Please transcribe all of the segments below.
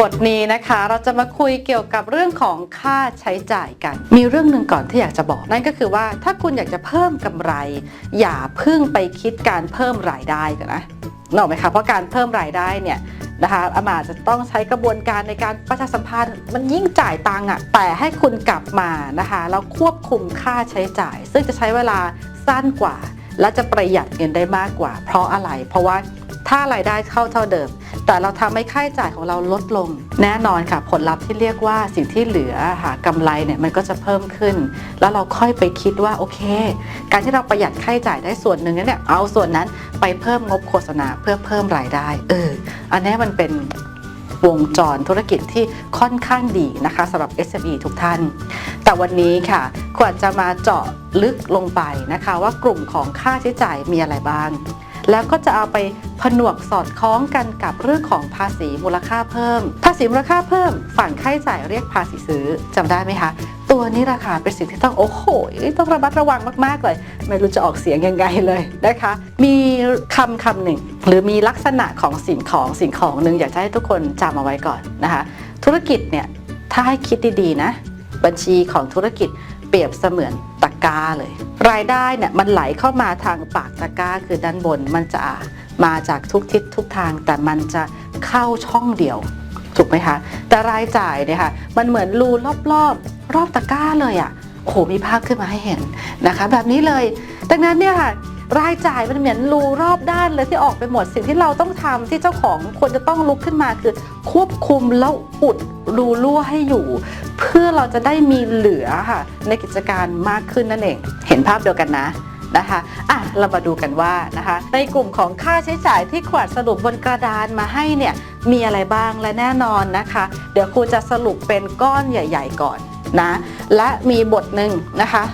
บทนี้นะคะเราจะมาคุยเกี่ยวกับเรื่องของค่าใช้จ่ายกัน มีเรื่องหนึ่งก่อนที่อยากจะบอกนั่นก็คือว่าถ้าคุณอยากจะเพิ่มกำไร อย่าเพึ่งไปคิดการเพิ่มรายได้กันนะนออกไหมคะเพราะการเพิ่มรายได้เนี่ยนะคะอามาจะต้องใช้กระบวนการในการประชาสัมพันธ์มันยิ่งจ่ายตังค์อะแต่ให้คุณกลับมานะคะแล้วควบคุมค่าใช้จ่าย ซึ่งจะใช้เวลาสั้นกว่า และจะประหยัดเงินได้มากกว่า เพราะอะไร เพราะว่าถ้ารายได้เข้าเท่าเดิม แต่เราทำให้ค่าใช้จ่ายของเราลดลง แน่นอนค่ะ ผลลัพธ์ที่เรียกว่าสิ่งที่เหลือค่ะกำไรเนี่ยมันก็จะเพิ่มขึ้น แล้วเราค่อยไปคิดว่าโอเค การที่เราประหยัดค่าใช้จ่ายได้ส่วนหนึ่งเนี่ยเอาส่วนนั้นไปเพิ่มงบโฆษณาเพื่อเพิ่มรายได้ เออ อันนี้มันเป็น วงจรธุรกิจที่ค่อนข้างดีนะคะสำหรับ SME ทุกท่าน แต่วันนี้ค่ะขวัญจะมาเจาะลึกลงไปนะคะ ว่ากลุ่มของค่าใช้จ่ายมีอะไรบ้าง แล้วก็จะเอาไปผนวกสอดคล้องกันกับเรื่องของภาษีมูลค่าเพิ่ม ภาษีมูลค่าเพิ่ม ฝั่งค่าใช้จ่ายเรียกภาษีซื้อจำได้ไหมคะ ตัวนี้ราคาเป็นสิ่งที่ต้องโอ้โหต้องระมัดระวังมากๆเลย ไม่รู้จะออกเสียงยังไงเลยนะคะ มีคำคำหนึ่ง หรือมีลักษณะของสิ่งของสิ่งของหนึ่งอยากจะให้ทุกคนจำเอาไว้ก่อนนะคะ ธุรกิจเนี่ยถ้าให้คิดดีๆนะ บัญชีของธุรกิจเปรียบเสมือนตะกร้าเลย รายได้เนี่ยมันไหลเข้ามาทางปากตะกร้าคือด้านบนมันจะมาจากทุกทิศทุกทางแต่มันจะเข้าช่องเดียว ถูกไหมคะ แต่รายจ่ายเนี่ยค่ะมันเหมือนรูรอบรอบรอบตะกร้าเลยอะ่ะโอ้โหมีภาพขึ้นมาให้เห็นนะคะ แบบนี้เลย ดังนั้นเนี่ยค่ะรายจ่ายมันเหมือนรูรอบด้านเลยที่ออกไปหมดสิ่งที่เราต้องทำที่เจ้าของควรจะต้องลุกขึ้นมาคือ ควบคุมแล้วอุดรูรั่วให้อยู่ เพื่อเราจะได้มีเหลือค่ะในกิจการมากขึ้นนั่นเอง เห็นภาพเดียวกันนะนะคะ เรามาดูกันว่านะคะในกลุ่มของค่าใช้จ่ายที่ขวัญสรุปบนกระดานมาให้เนี่ยมีอะไรบ้างและแน่นอนนะคะ เดี๋ยวครูจะสรุปเป็นก้อนใหญ่ ๆ ก่อนนะและมีบทหนึ่งนะคะ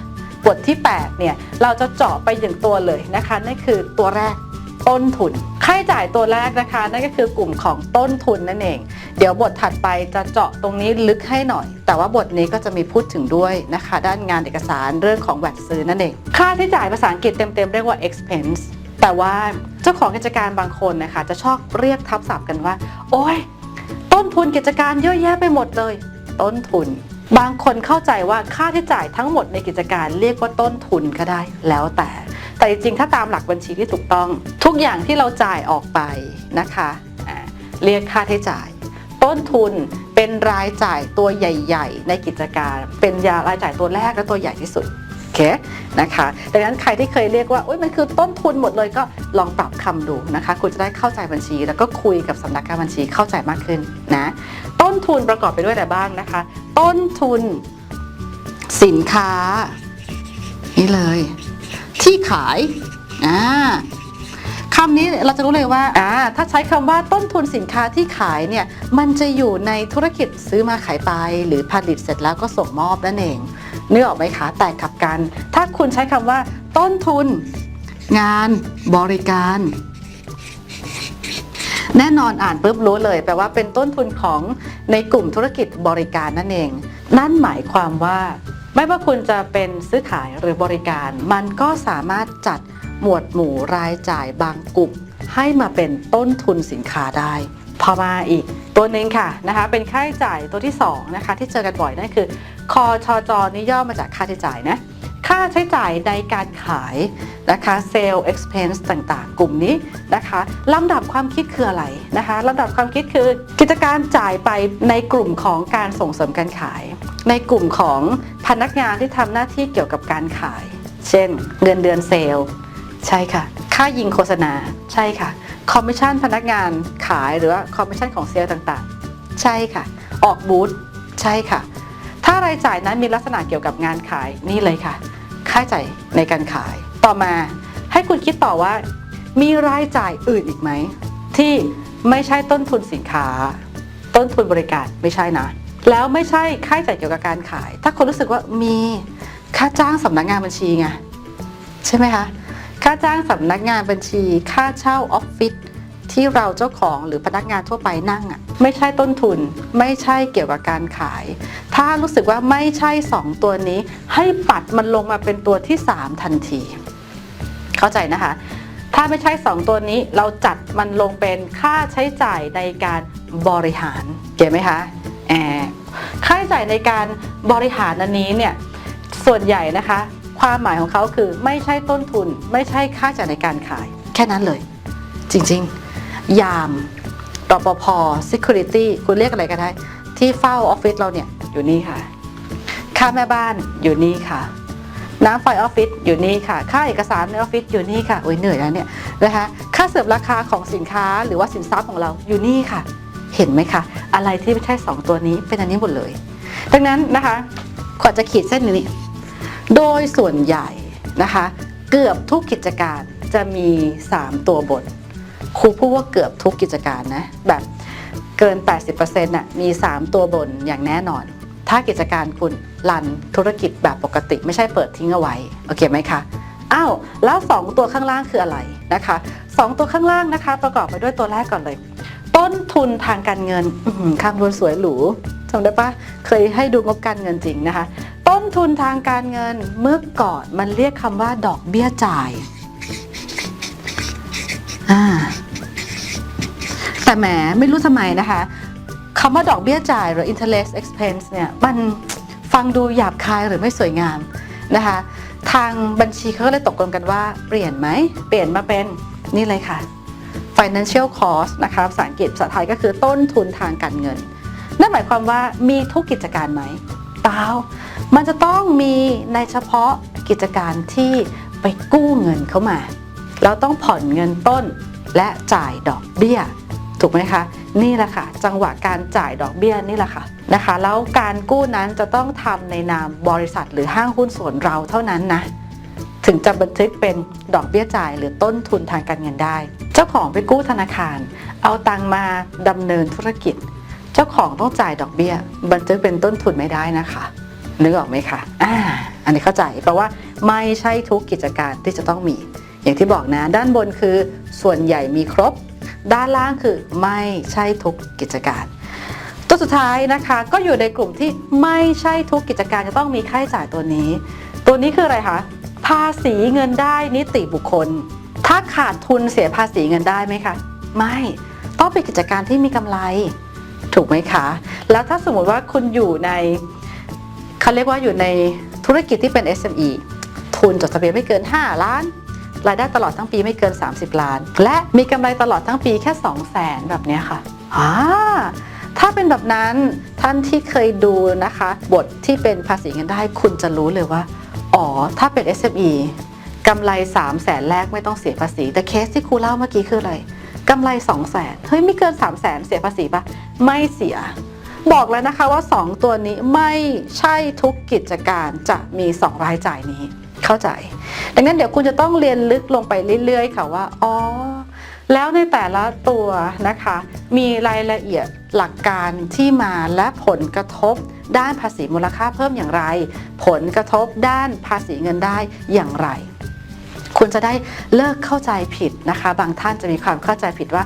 บทที่ 8 เนี่ย เราจะเจาะไปอย่างตัวเลยนะคะ นั่นคือตัวแรกต้นทุน ค่าใช้จ่ายตัวแรกนะคะ นั่นก็คือกลุ่มของต้นทุนนั่นเอง เดี๋ยวบทถัดไปจะเจาะตรงนี้ลึกให้หน่อย แต่ว่าบทนี้ก็จะมีพูดถึงด้วยนะคะ ด้านงานเอกสารเรื่องของแวดซื้อนั่นเอง ค่าใช้จ่ายภาษาอังกฤษเต็มๆเรียกว่า expense แต่ว่าเจ้าของกิจการบางคนนะคะ จะชอบเรียกทับศัพท์กันว่า โอ้ยต้นทุนกิจการเยอะแยะไปหมดเลย ต้นทุน บางคนเข้าใจว่าค่าใช้จ่ายทั้งหมดในกิจการเรียกว่าต้นทุนก็ได้ แล้วแต่ แต่จริงๆ ถ้าตามหลักบัญชีที่ถูกต้อง ทุกอย่างที่เราจ่ายออกไปนะคะเรียกค่าใช้จ่าย ต้นทุนเป็นรายจ่ายตัวใหญ่ ๆ ในกิจการ เป็นยารายจ่ายตัวแรกและตัวใหญ่ที่สุดโอเคนะคะดังนั้นใครที่เคยเรียกว่าโอ๊ยมันคือต้นทุนหมดเลยก็ลองปรับคำดูนะคะ คุณจะได้เข้าใจบัญชี แล้วก็คุยกับสำนักงานบัญชีเข้าใจมากขึ้นนะต้นทุนประกอบไปด้วยอะไรบ้างนะคะ ต้นทุนสินค้านี่เลย ที่ขายอ่าคำนี้เราจะรู้เลยว่าอ่าถ้าใช้คำว่าต้นทุนสินค้าที่ขายเนี่ยมันจะอยู่ในธุรกิจซื้อมาขายไป หรือผลิตเสร็จแล้วก็ส่งมอบนั่นเองเนึกอออกไหมคะแต่กลับกัน ถ้าคุณใช้คำว่า ต้นทุน งานบริการ แน่นอนอ่านปุ๊บรู้เลยแปลว่าเป็นต้นทุนของในกลุ่มธุรกิจบริการนั่นเอง นั่นหมายความว่า ไม่ว่าคุณจะเป็นซื้อขายหรือบริการ มันก็สามารถจัดหมวดหมู่รายจ่ายบางกลุ่มให้มาเป็นต้นทุนสินค้าได้ พอมาอีกตัวหนึ่งค่ะนะคะเป็นค่าใช้จ่ายตัวที่2นะคะที่เจอกันบ่อยนั่นคือคอชจอนี่ย่อมาจากค่าใช้จ่ายนะค่าใช้จ่ายในการขายนะคะ sale expense ต่างๆ กลุ่มนี้นะคะลำดับความคิดคืออะไรนะคะลำดับความคิดคือกิจการจ่ายไปในกลุ่มของการส่งเสริมการขาย ในกลุ่มของพนักงานที่ทำหน้าที่เกี่ยวกับการขาย เช่น เงินเดือนเซลล์ ใช่ค่ะ ค่ายิงโฆษณา ใช่ค่ะ คอมมิชชั่นพนักงานขายหรือว่าคอมมิชชั่นของเซลล์ต่างๆ ใช่ค่ะ ออกบูธ ใช่ค่ะ ถ้ารายจ่ายนั้นมีลักษณะเกี่ยวกับงานขายนี่เลยค่ะ ค่าใช้จ่ายในการขาย ต่อมาให้คุณคิดต่อว่า มีรายจ่ายอื่นอีกไหมที่ไม่ใช่ต้นทุนสินค้า ต้นทุนบริการไม่ใช่นะ แล้วไม่ใช่ค่าใช้จ่ายเกี่ยวกับการขาย ถ้าคนรู้สึกว่ามีค่าจ้างสำนักงานบัญชีไงใช่ไหมคะค่าจ้างสำนักงานบัญชี ค่าเช่าออฟฟิศที่เราเจ้าของหรือพนักงานทั่วไปนั่งอะไม่ใช่ต้นทุน ไม่ใช่เกี่ยวกับการขาย ถ้ารู้สึกว่าไม่ใช่ 2 ตัวนี้ ให้ปัดมันลงมาเป็นตัวที่ 3 ทันที เข้าใจนะคะ ถ้าไม่ใช่ 2 ตัวนี้เราจัดมันลงเป็นค่าใช้จ่ายในการบริหารเก็ตไหมคะ แอบค่าใช้จ่ายในการบริหารอันนี้เนี่ยส่วนใหญ่นะคะ ความหมายของเขาคือไม่ใช่ต้นทุน ไม่ใช่ค่าใช้จ่ายในการขาย แค่นั้นเลย จริงๆ ยามรปภ security คุณเรียกอะไรก็ได้ ที่เฝ้าออฟฟิศเราเนี่ยอยู่นี่ค่ะ ค่าแม่บ้านอยู่นี่ค่ะน้ำไฟออฟฟิศอยู่นี่ค่ะ ค่าเอกสารในออฟฟิศอยู่นี่ค่ะโอ้ยเหนื่อยแล้วเนี่ยนะคะ ค่าเสิริมราคาของสินค้าหรือว่าสินทรัพย์ของเราอยู่นี่ค่ะ เห็นไหมคะ อะไรที่ไม่ใช่ 2 ตัวนี้เป็นอันนี้หมดเลย ดังนั้นนะคะขอจะขีดเส้นนี้ โดยส่วนใหญ่นะคะ เกือบทุกกิจการจะมี 3 ตัวบนครูพูดว่าเกือบทุกกิจการนะแบบเกิน 80%น่ะมี 3 ตัวบนอย่างแน่นอน ถ้ากิจการคุณรันธุรกิจแบบปกติไม่ใช่เปิดทิ้งเอาไว้โอเคไหมคะอ้าวแล้ว 2 ตัวข้างล่างคืออะไรนะคะ 2 ตัวข้างล่างนะคะ ประกอบไปด้วยตัวแรกก่อนเลย ต้นทุนทางการเงินอื้อหือคำนวณสวยหรูจำได้ปะเคยให้ดูงบการเงินจริงนะคะ ต้นทุนทางการเงินเมื่อก่อนมันเรียกคำว่าดอกเบี้ยจ่ายอ่าแต่แหมไม่รู้ทำไมนะคะคำว่าดอกเบี้ยจ่ายหรือ interest expense เนี่ยมันฟังดูหยาบคายหรือไม่สวยงามนะคะ ทางบัญชีเขาก็เลยตกลงกันว่า เปลี่ยนไหม เปลี่ยนมาเป็นนี่เลยค่ะ financial cost นะคะภาษาอังกฤษภาษาไทยก็คือต้นทุนทางการเงิน นั่นหมายความว่ามีทุกกิจการไหมเปล่ามันจะต้องมีในเฉพาะกิจการที่ไปกู้เงินเข้ามาแล้วต้องผ่อนเงินต้นและจ่ายดอกเบี้ย ถูกไหมคะ นี่แหละค่ะ จังหวะการจ่ายดอกเบี้ยนี่แหละค่ะนะคะ แล้วการกู้นั้นจะต้องทำในนามบริษัทหรือห้างหุ้นส่วนเราเท่านั้นนะ ถึงจะบันทึกเป็นดอกเบี้ยจ่ายหรือต้นทุนทางการเงินได้ เจ้าของไปกู้ธนาคาร เอาตังมาดำเนินธุรกิจ เจ้าของต้องจ่ายดอกเบี้ย บันทึกเป็นต้นทุนไม่ได้นะคะนึกออกไหมคะอ่าอันนี้เข้าใจเพราะว่าไม่ใช่ทุกกิจการที่จะต้องมี อย่างที่บอกนะ ด้านบนคือส่วนใหญ่มีครบ ด้านล่างคือไม่ใช่ทุกกิจการตัวสุดท้ายนะคะก็อยู่ในกลุ่มที่ไม่ใช่ทุกกิจการจะต้องมีค่าใช้จ่ายตัวนี้ ตัวนี้คืออะไรคะ ภาษีเงินได้นิติบุคคล ถ้าขาดทุนเสียภาษีเงินได้ไหมคะ ไม่ ต้องเป็นกิจการที่มีกำไร ถูกไหมคะ แล้วถ้าสมมติว่าคุณอยู่ในเขาเรียกว่าอยู่ในธุรกิจที่เป็น SME ทุนจดทะเบียนไม่เกิน 5 ล้าน รายได้ตลอดทั้งปีไม่เกิน 30 ล้าน และมีกำไรตลอดทั้งปีแค่ 2 0 0แสนแบบนี้ค่ะอ่าถ้าเป็นแบบนั้นท่านที่เคยดูนะคะ บทที่เป็นภาษีเงินได้คุณจะรู้เลยว่า อ๋อ ถ้าเป็น SME กำไร 3 0 0แสนแรกไม่ต้องเสียภาษี แต่เคสที่ครูเล่าเมื่อกี้คืออะไรกำไร 2 0 0แสนเฮ้ยไม่เกิน 3 0 0แสนเสียภาษีปะไม่เสีย บอกแล้วนะคะว่า 2 ตัวนี้ไม่ใช่ทุกกิจการจะมี 2 รายจ่ายนี้ เข้าใจ ดังนั้นเดี๋ยวคุณจะต้องเรียนลึกลงไปเรื่อยๆ ค่ะว่า อ๋อ แล้วในแต่ละตัวนะคะ มีรายละเอียด หลักการที่มาและผลกระทบด้านภาษีมูลค่าเพิ่มอย่างไร ผลกระทบด้านภาษีเงินได้อย่างไร คุณจะได้เลิกเข้าใจผิดนะคะ บางท่านจะมีความเข้าใจผิดว่า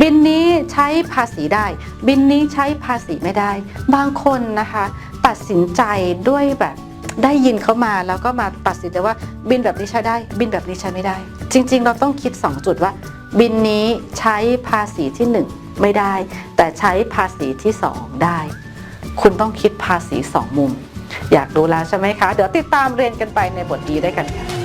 บินนี้ใช้ภาษีได้ บินนี้ใช้ภาษีไม่ได้ บางคนนะคะ ตัดสินใจด้วยแบบได้ยินเขามาแล้วก็มาตัดสินใจว่าบินแบบนี้ใช้ได้ บินแบบนี้ใช้ไม่ได้ จริง ๆ เราต้องคิด 2 จุดว่า บินนี้ใช้ภาษีที่ 1 ไม่ได้ แต่ใช้ภาษีที่2ได้ คุณต้องคิดภาษี2มุม อยากดูแล้วใช่ไหมคะ เดี๋ยวติดตามเรียนกันไปในบทดีได้กันค่ะ